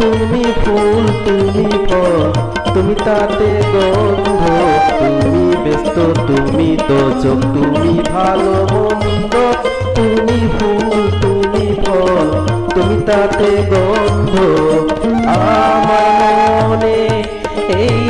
তুমি ফুল, তুমি ফল, তুমি তাতে গন্ধ, তুমি ব্যস্ত, তুমি দোচক তুমি ভালো মন্দ, তুমি ফুল, তুমি ফল, তুমি তাতে গন্ধ। আমার মনে এই